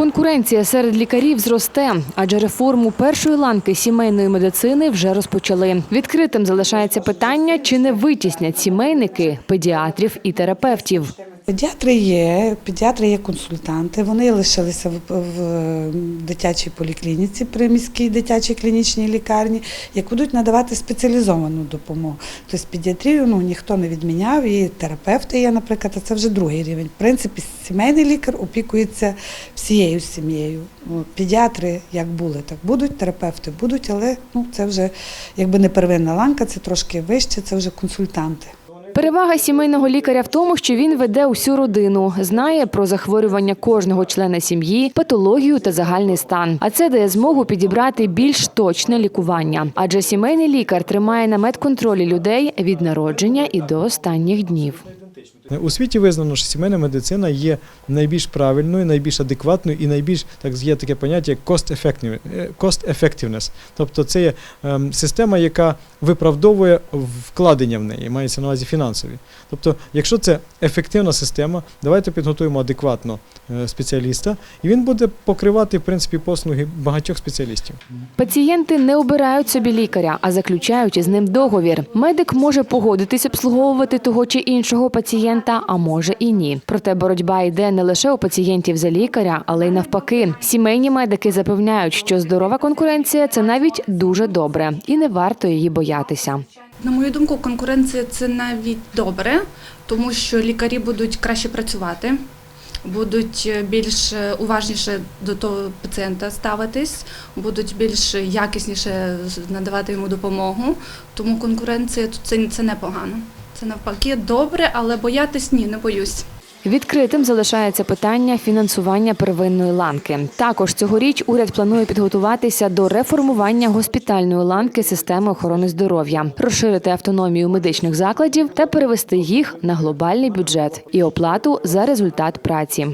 Конкуренція серед лікарів зросте, адже реформу першої ланки сімейної медицини вже розпочали. Відкритим залишається питання, чи не витіснять сімейники педіатрів і терапевтів. Педіатри є, педіатри є консультанти. Вони лишилися в, дитячій поліклініці при міській дитячій клінічній лікарні, як будуть надавати спеціалізовану допомогу. Тобто педіатрію ну, ніхто не відміняв, і терапевти є, наприклад, а це вже другий рівень. В принципі, сімейний лікар опікується всією сім'єю. Ну, Педіатри як були, так будуть, терапевти будуть, але ну, це вже якби не первинна ланка, це трошки вище, це вже консультанти. Перевага сімейного лікаря в тому, що він веде усю родину, знає про захворювання кожного члена сім'ї, патологію та загальний стан. А це дає змогу підібрати більш точне лікування. Адже сімейний лікар тримає на медконтролі людей від народження і до останніх днів. У світі визнано, що сімейна медицина є найбільш правильною, найбільш адекватною і найбільш так є таке поняття як cost е, effectiveness. Тобто це є ем, система, яка виправдовує вкладення в неї, мається на увазі фінансові. Тобто, якщо це ефективна система, давайте підготуємо адекватно е, спеціаліста, і він буде покривати в принципі послуги багатьох спеціалістів. Пацієнти не обирають собі лікаря, а заключають із ним договір. Медик може погодитись обслуговувати того чи іншого пацієнта, а може і ні. Проте боротьба йде не лише у пацієнтів за лікаря, але й навпаки. Сімейні медики запевняють, що здорова конкуренція це навіть дуже добре, і не варто її боятися. На мою думку, конкуренція це навіть добре, тому що лікарі будуть краще працювати, будуть е, більш е, уважніше до того пацієнта ставитись, будуть більш якісніше надавати йому допомогу. Тому конкуренція тут це, це непогано. Це навпаки добре, але боятись ні, не боюсь. Відкритим залишається питання фінансування первинної ланки. Також цьогоріч уряд планує підготуватися до реформування госпітальної ланки системи охорони здоров'я, розширити автономію медичних закладів та перевести їх на глобальний бюджет і оплату за результат праці.